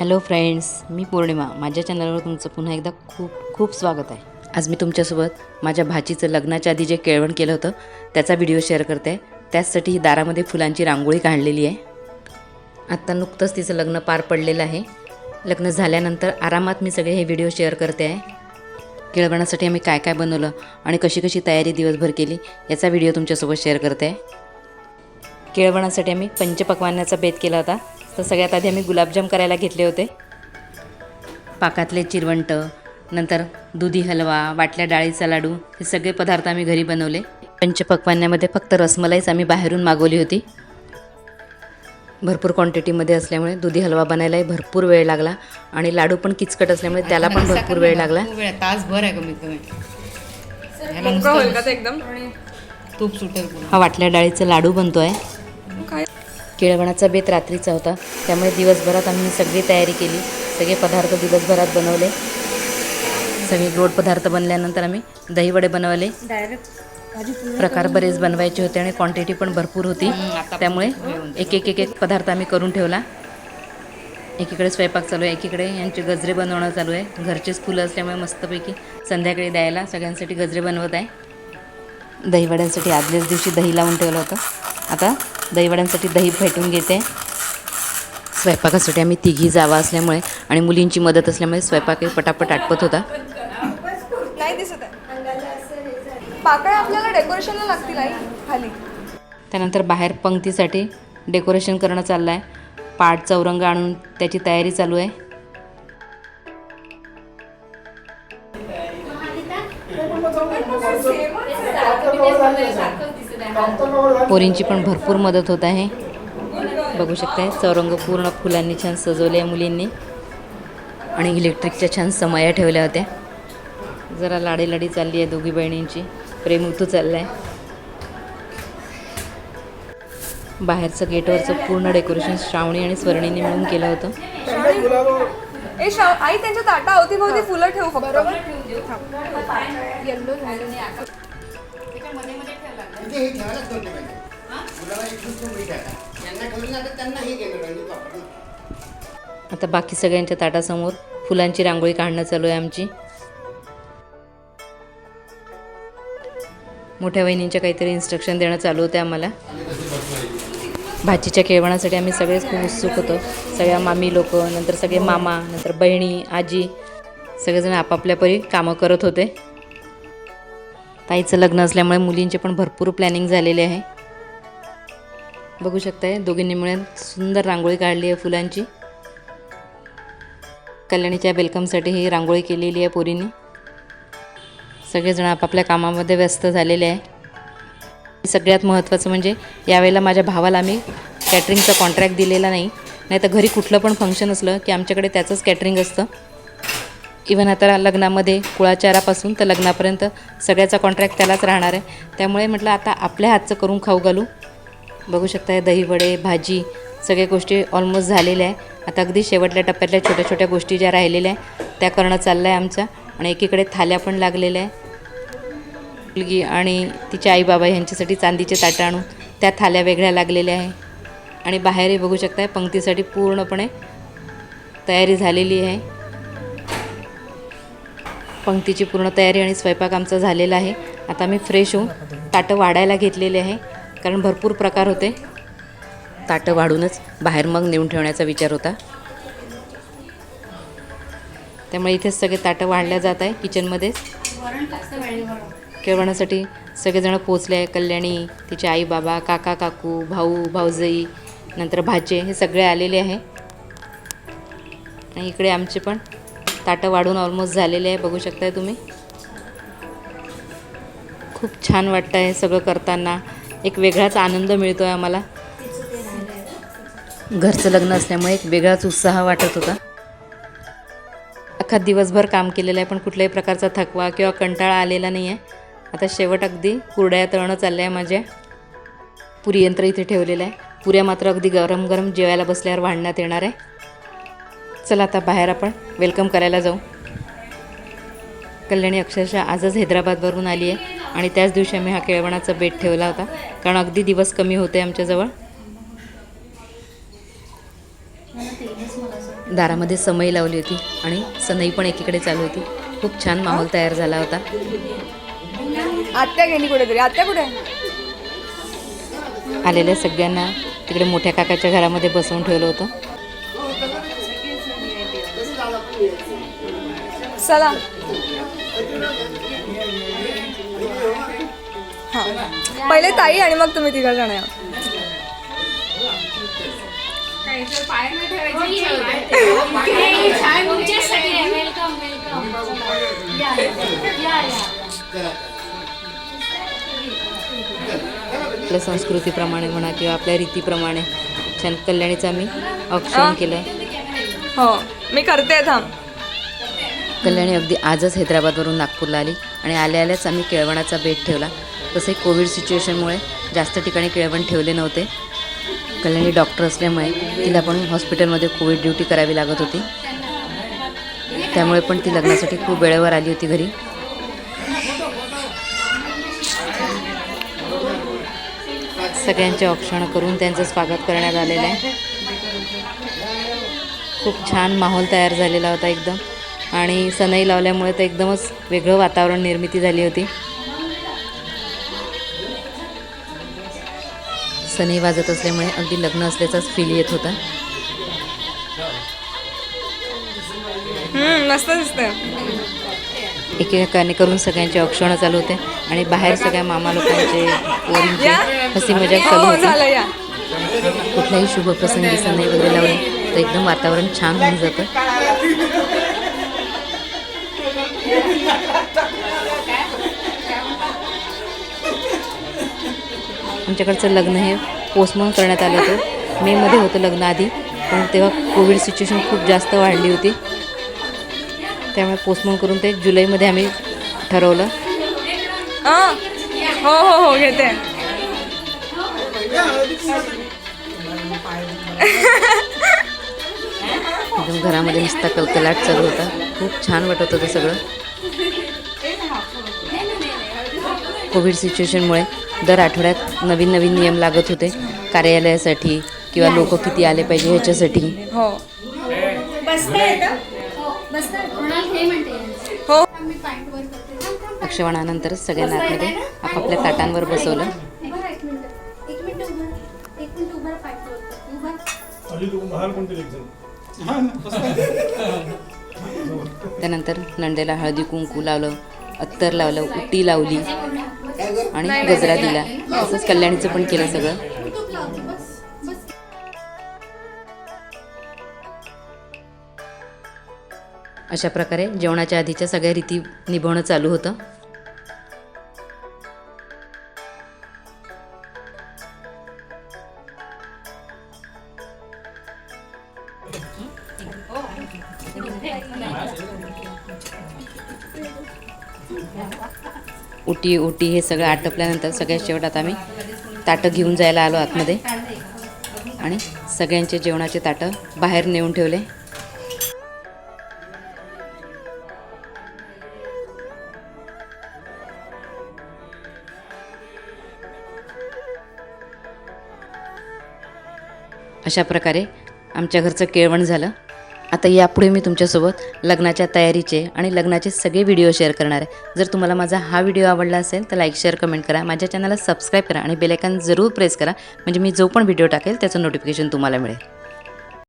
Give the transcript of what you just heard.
Hello friends मी पौर्णिमा. माझ्या चॅनलवर तुमचं पुन्हा एकदा खूप खूप स्वागत आहे. आज मी तुमच्यासोबत माझ्या भाचीचं लग्नाच्या आधी जे केळवण केलं होतं त्याचा व्हिडिओ शेअर करते. त्याचसाठी ही दारामध्ये फुलांची रांगोळी काढलेली आहे. आत्ता नुकतंच तिचं लग्न पार पडलेलं आहे. लग्न झाल्यानंतर आरामात मी सगळे हे व्हिडिओ शेअर करते आहे. केळवणासाठी आम्ही काय काय बनवलं आणि कशी कशी तयारी दिवसभर केली याचा व्हिडिओ तुमच्यासोबत शेअर करते आहे. केळवणासाठी आम्ही पंचपक्वान्नाचा बेत केला होता. तर सगळ्यात आधी आम्ही गुलाबजाम करायला घेतले होते. पाकातले चिरवंट नंतर दुधी हलवा वाटल्या डाळीचा लाडू हे सगळे पदार्थ आम्ही घरी बनवले. पंचपक्वान्यामध्ये फक्त रसमलाईच आम्ही बाहेरून मागवली होती. भरपूर क्वांटिटीमध्ये असल्यामुळे दुधी हलवा बनायलाही भरपूर वेळ लागला आणि लाडू पण किचकट असल्यामुळे त्याला पण भरपूर वेळ लागला. तासभर आहे कमीत कमी एकदम? तूप सुटेल हा वाटल्या डाळीचा लाडू बनतोय. काय केळवणाचा बेत रात्रीचा होता. त्यामुळे दिवसभरात आम्ही सगळी तयारी केली. सगळे पदार्थ दिवसभरात बनवले. सगळे गोड पदार्थ बनल्यानंतर आम्ही दहीवडे बनवले. प्रकार बरेच बनवायचे होते आणि क्वांटिटी पण भरपूर होती. त्यामुळे एक एक एक एक पदार्थ आम्ही करून ठेवला. एकीकडे स्वयंपाक चालू आहे एकीकडे यांचे गजरे बनवणं चालू आहे. घरचेच फुलं असल्यामुळे मस्तपैकी संध्याकाळी द्यायला सगळ्यांसाठी गजरे बनवत आहे. दहीवड्यांसाठी आदल्याच दिवशी दही लावून ठेवलं होतं. आता दहीवड्यांसाठी दही फेटून घेते. स्वयंपाकासाठी आम्ही तिघी जावा असल्यामुळे आणि मुलींची मदत असल्यामुळे स्वयंपाक पटापट आटपत होता. नाही दिसत आहे. पाकळ्या आपल्याला डेकोरेशनला लागतील आई खाली. त्यानंतर बाहेर पंक्तीसाठी डेकोरेशन करणं चाललं आहे पाट चौरंग आणून त्याची तयारी चालू आहे. पोरींची पण भरपूर मदत होत आहे. बघू शकताय चौरंग पूर्ण फुलांनी छान सजवले आहे मुलींनी. आणि इलेक्ट्रिकच्या छान समया ठेवल्या होत्या. जरा लाडी लाडी चालली आहे दोघी बहिणींची. प्रेम ऋतू चालला आहे बाहेरचं गेटवरचं पूर्ण डेकोरेशन श्रावणी आणि स्वर्णीने मिळून केलं होतं. ए शाव आई त्यांच्या ताटा अवतीभोवती फुलं ठेवू फक्त. म्हणजे हे ठेवायलाच नव्हते पाहिजे मुलाला तुम्ही ठेवा यांना ठेवलं ना तर त्यांना हे केलं पाहिजे वापरून आता बाकी सगळ्यांच्या ताटासमोर फुलांची रांगोळी काढणं चालू आहे आमची. मोठ्या वहिनींच्या काहीतरी इन्स्ट्रक्शन देणं चालू होते आम्हाला. भाजीच्या केळवणासाठी आम्ही सगळेच खूप उत्सुक होतो. सगळ्या मामी लोक नंतर सगळे मामा नंतर बहिणी आजी सगळेजण आपापल्या परी कामं करत होते. ताईचं लग्न असल्यामुळे मुलींचे पण भरपूर प्लॅनिंग झालेले आहे. बघू शकताय दोघींनी मिळून सुंदर रांगोळी काढली आहे फुलांची. कल्याणीच्या वेलकमसाठी ही रांगोळी केलेली आहे पोरींनी. सगळेजण आपापल्या कामामध्ये व्यस्त झालेले आहे. सगळ्यात महत्त्वाचं म्हणजे यावेळेला माझ्या भावाला आम्ही कॅटरिंगचा कॉन्ट्रॅक्ट दिलेला नाही. नाही तर घरी कुठलं पण फंक्शन असलं की आमच्याकडे त्याचंच कॅटरिंग असतं इवन आता लग्नामध्ये कुळाचारापासून तर लग्नापर्यंत सगळ्याचा कॉन्ट्रॅक्ट त्यालाच राहणार आहे. त्यामुळे म्हटलं आता आपल्या हातचं करून खाऊ घालू. बघू शकताय दहीवडे भाजी सगळ्या गोष्टी ऑलमोस्ट झालेल्या आहे. आता अगदी शेवटल्या टप्प्यातल्या छोट्या छोट्या गोष्टी ज्या राहिलेल्या आहे त्या करणं चाललं आहे आमचं. आणि एकीकडे थाल्या पण लागलेल्या आहे मुलगी आणि तिचे आई बाबा ह्यांच्यासाठी चांदीचे ताटं आणून त्या थाल्या वेगळ्या लागलेल्या आहे आणि बाहेरही बघू शकताय पंक्तीसाठी पूर्णपणे तयारी झालेली आहे. पंक्तीची पूर्ण तयारी आणि स्वयंपाक आमचा झालेला आहे. आता मी फ्रेश होऊन ताटं वाढायला घेतलेले आहे. कारण भरपूर प्रकार होते. ताटं वाढूनच बाहेर मग नेऊन ठेवण्याचा विचार होता. त्यामुळे इथेच सगळे ताटं वाढल्या जात आहे किचनमध्येच. केळवणासाठी सगळेजण पोचले आहे. कल्याणी तिचे आई बाबा काका काकू भाऊ भाऊजई नंतर भाचे हे सगळे आलेले आहे. आणि इकडे आमचे पण ताटं वाढून ऑलमोस्ट झालेले आहे. बघू शकताय तुम्ही. खूप छान वाटतं आहे सगळं करताना. एक वेगळाच आनंद मिळतो आहे आम्हाला. घरचं लग्न असल्यामुळे एक वेगळाच उत्साह वाटत होता. अख्खा दिवसभर काम केलेलं आहे पण कुठल्याही प्रकारचा थकवा किंवा कंटाळा आलेला नाही आहे आता शेवट अगदी कुरड्या तळणं चाललं आहे माझ्या. पुरी यंत्र इथे ठेवलेलं आहे. पुऱ्या मात्र अगदी गरम गरम जेवायला बसल्यावर वाढण्यात येणार आहे. चला आता बाहेर आपण. वेलकम करायला जाऊ. कल्याणी अक्षरशः आजच हैदराबादवरून आली आहे आणि त्याच दिवशी आम्ही हा केळवणाचा बेट ठेवला होता. कारण अगदी दिवस कमी होते आमच्याजवळ दारामध्ये समई लावली होती आणि सनई पण एकीकडे चालू होती. खूप छान माहोल तयार झाला होता. आत्या गेली कुठेतरी? आत्या कुठे? आलेल्या सगळ्यांना तिकडे मोठ्या काकाच्या घरामध्ये बसवून ठेवलं होतं. चला. हां. पहिले ताई आणि मग तुम्ही तिघं जण या. वेलकम वेलकम या या या आपल्या संस्कृतीप्रमाणे म्हणा किंवा आपल्या रीतीप्रमाणे छान कल्याणीचं आम्ही औक्षण केलं. हो. मी करते थांब. कल्याणी अगदी आजच हैदराबादवरून नागपूरला आली आणि आल्या आल्याच आम्ही केळवणाचा बेट ठेवला. तसे कोविड सिच्युएशनमुळे जास्त ठिकाणी केळवण ठेवले नव्हते. कल्याणी डॉक्टर असल्यामुळे तिला पण हॉस्पिटलमध्ये कोविड ड्युटी करावी लागत होती. त्यामुळे पण ती लग्नासाठी खूप वेळेवर आली होती घरी. सगळ्यांचे औक्षण करून त्यांचं स्वागत करण्यात आलेलं आहे. खूप छान माहोल तयार झालेला होता एकदम. आणि सनई लावल्यामुळे तर एकदमच वेगळं वातावरण निर्मिती झाली होती. सनई वाजत असल्यामुळे अगदी लग्न असल्याचाच फील येत होता. एकेकाने करून सगळ्यांचे औक्षणं चालू होते आणि बाहेर सगळ्या मामा लोकांचे पोरींचे. हसी मजाक हो चालू हो होती. झालं या. कुठल्याही शुभप्रसंगी सनई वगैरे लावली तर एकदम वातावरण छान होऊन जातं. आमच्याकडचं लग्न हे पोस्टपोन करण्यात आलं होतं. मेमध्ये होतं लग्न आधी पण तेव्हा कोविड सिच्युएशन खूप जास्त वाढली होती. त्यामुळे पोस्टपोन करून ते जुलैमध्ये आम्ही ठरवलं. हां. हो हो हो घेते. एकदम घरामध्ये नुसता कलकलाट चालू होता. खूप छान वाटत होतं सगळं. कोविड सिच्युएशनमुळे दर आठवड्यात नवीन नवीन नियम लागत होते. कार्यालयासाठी किंवा लोक किती आले पाहिजे ह्याच्यासाठी. हो. बसता कोणाला हे म्हणते? हो. अक्षवणानंतर सगळ्यांना आतमध्ये आपापल्या ताटांवर बसवलं. त्यानंतर नंदेला हळदी कुंकू लावलं अत्तर लावलं उटी लावली. आणि गजरा दिला. तसंच कल्याणीचं पण केलं सगळं. अशा प्रकारे जेवणाच्या आधीच्या सगळ्या रीती निभवणं चालू होतं. उटी उटी हे सगळं आटपल्यानंतर सगळ्यात शेवटात आम्ही ताटं घेऊन जायला आलो आतमध्ये. आणि सगळ्यांचे जेवणाचे ताटं बाहेर नेऊन ठेवले. अशा प्रकारे आमच्या घरचं केळवण झालं. आता यापुढे मी तुमच्यासोबत लग्नाच्या तयारीचे आणि लग्नाचे सगळे व्हिडिओ शेअर करणार आहे. जर तुम्हाला माझा हा व्हिडिओ आवडला असेल तर लाईक शेअर कमेंट करा. माझ्या चॅनलला सबस्क्राईब करा आणि बेलायकन जरूर प्रेस करा. म्हणजे मी जो पण व्हिडिओ टाकेल त्याचं नोटिफिकेशन तुम्हाला मिळेल.